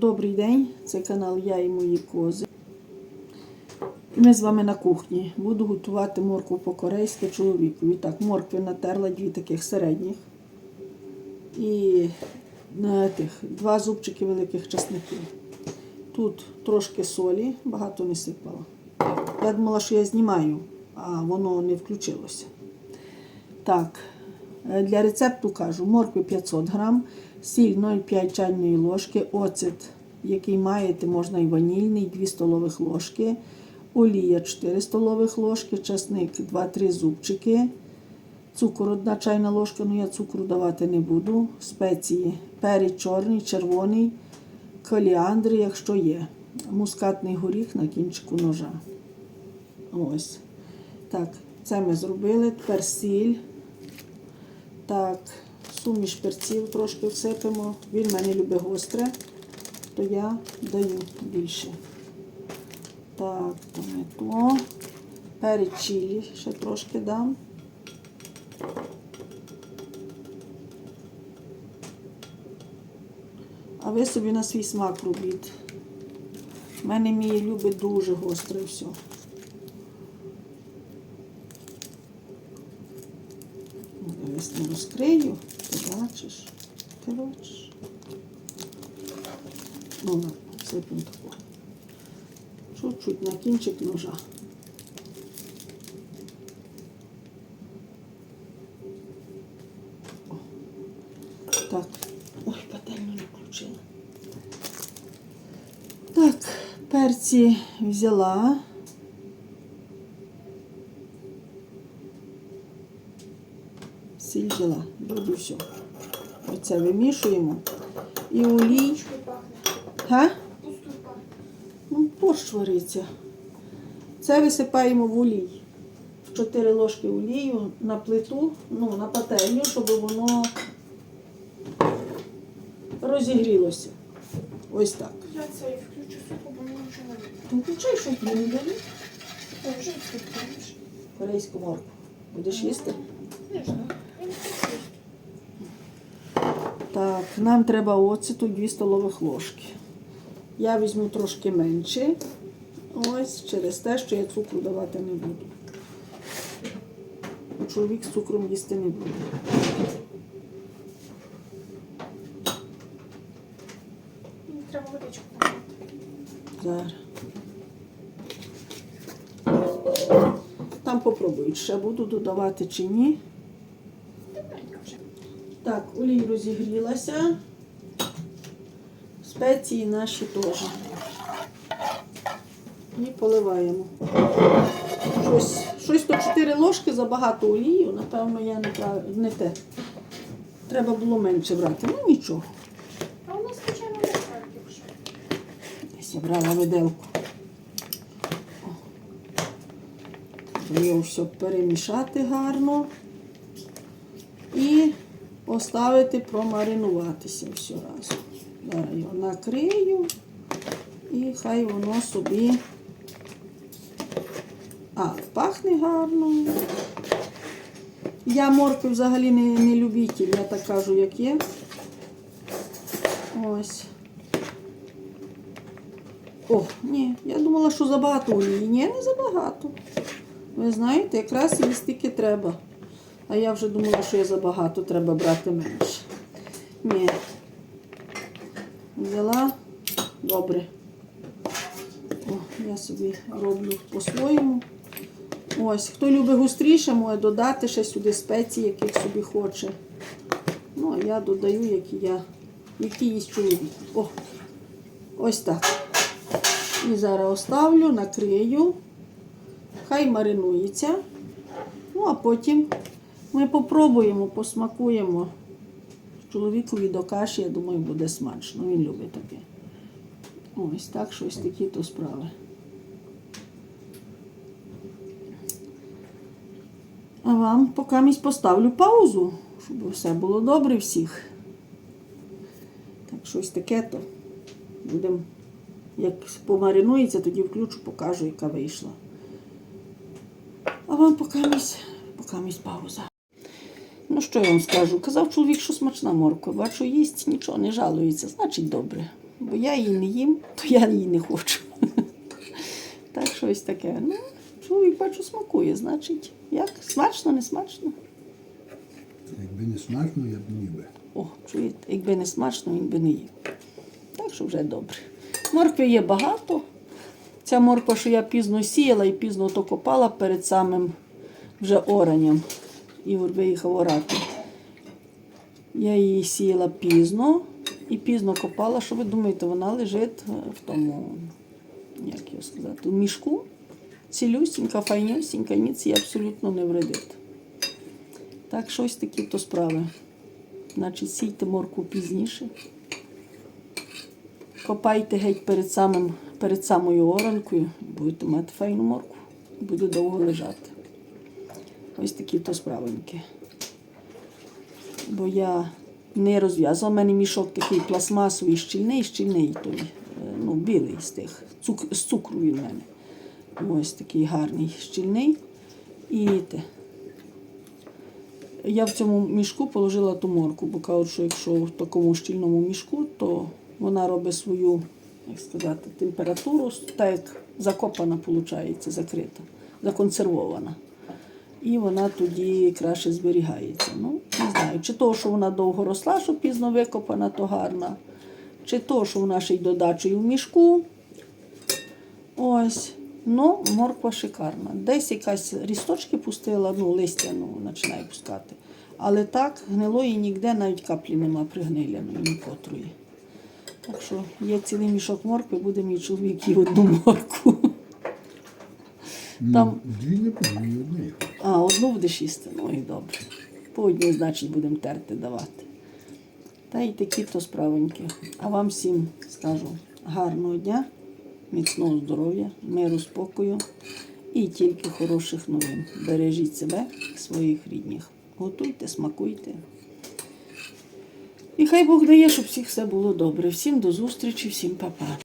Добрий день, це канал Я і мої кози. І ми з вами на кухні. Буду готувати моркву по-корейськи чоловікові. Так, моркви натерла дві таких середніх. І на тих, два зубчики великих часників. Тут трошки солі, багато не сипала. Я думала, що я знімаю, а воно не включилося. Так, для рецепту кажу, моркви 500 грам, сіль 0,5 чайної ложки, оцет, який маєте, можна і ванільний, 2 столових ложки, олія 4 столових ложки, часник 2-3 зубчики, цукор 1 чайна ложка, ну я цукру давати не буду, спеції, перець чорний, червоний, коліандр, якщо є, мускатний горіх на кінчику ножа. Ось. Так, це ми зробили. Тепер сіль. Так, суміш перців трошки всипемо. Він в мене любить гостре, то я даю більше. Так, то не то. Перець ще трошки дам. А ви собі на свій смак робіть. У мене мій любить дуже гостре все. Не розкрию, ти бачиш, ти бачиш. Ну, на, сипемо таку. Чуть-чуть на кінчик ножа. О. Так, ой, пательню не включила. Так, перці взяла. Сіль взяла, буду все. Оце вимішуємо. І олій. Га? Ну, борщ вариться. Це висипаємо в олій. В 4 ложки олію на плиту, ну, на пательню, щоб воно розігрілося. Ось так. Я це і включу сухо, бо мені нічого не видно. Включай щось мені далі. Корейську морку. Будеш їсти? Не знаю. Я не хочу. Так, нам треба оцету 2 столових ложки. Я візьму трошки менше. Ось через те, що я цукру давати не буду. Чоловік з цукром їсти не буде. Треба водичку. Зараз. Там попробують, ще буду додавати чи ні. Олій розігрілася. Спеції наші теж. І поливаємо. Щось, щось то 4 ложки забагато олію, напевно, я не, прав- не те. Треба було менше брати. Ну нічого. А у нас, звичайно, не жарки. Десь я брала виделку. Треба Його все перемішати гарно поставити промаринуватися все разом. Зараз його накрию і хай воно собі. А, пахне гарно. Я моркви взагалі не, не любитель, я так кажу, як є. Ось. О, ні, я думала, що забагато олії. Ні, не забагато. Ви знаєте, якраз її стільки треба. А я вже думала, що я забагато треба брати менше. Ні. Взяла добре. О, я собі роблю по-своєму. Ось, хто любить густріше, може додати ще сюди спеції, яких собі хоче. Ну, а я додаю, які я, які їсть чоловік. О, ось так. І зараз оставлю, накрию. Хай маринується. Ну, а потім ми попробуємо, посмакуємо. Чоловікові до каші, я думаю, буде смачно. Він любить таке. Ось так, щось такі то справи. А вам поки місць поставлю паузу, щоб все було добре всіх. Так, щось таке то. Будемо як помаринується, тоді включу, покажу, яка вийшла. А вам поки місь, поки місь пауза. Ну, що я вам скажу? Казав чоловік, що смачна морква. Бачу, їсть, нічого не жалується, значить добре. бо я її не їм, то я її не хочу. Так, щось таке. Ну, чоловік бачу, смакує, значить, як? Смачно, не смачно? Якби не смачно, я б ніби. О, чуєте, якби не смачно, він би не їв. Так що вже добре. Моркви є багато. Ця морква, що я пізно сіяла і пізно то копала перед самим вже оранням. Ігор виїхав орати. Я її сіяла пізно і пізно копала. Що ви думаєте, вона лежить е, в тому, як його сказати, у мішку. Цілюсінька, файнюсінька, ніц їй абсолютно не вредить. Так, щось такі то справи. Значить, сійте морку пізніше. Копайте геть перед, самим, перед самою оранкою, будете мати файну морку, буде довго лежати. Ось такі то справеньки. Бо я не розв'язала. У мене мішок такий пластмасовий, щільний, щільний той, е, ну, білий з тих, цук, з цукру він в мене. Ось такий гарний, щільний. І те, я в цьому мішку положила ту морку, бо кажуть, що якщо в такому щільному мішку, то вона робить свою, як сказати, температуру, так як закопана, виходить, закрита, законсервована. І вона тоді краще зберігається. Ну, не знаю, чи то, що вона довго росла, що пізно викопана, то гарна, чи то, що вона ще й додачею в мішку. Ось. Ну, морква шикарна. Десь якась рісточки пустила, ну, листя ну, починає пускати. Але так, гнилої ніде навіть каплі нема пригниляної, ні котрої. Так що є цілий мішок моркви, буде мій чоловік і одну морку. Там- Ну, Дві не ні однієї. А, одну будеш їсти, ну і добре. По одній, значить, будемо терти давати. Та й такі то справоньки. А вам всім скажу гарного дня, міцного здоров'я, миру, спокою і тільки хороших новин. Бережіть себе і своїх рідних. Готуйте, смакуйте. І хай Бог дає, щоб всіх все було добре. Всім до зустрічі, всім па-па.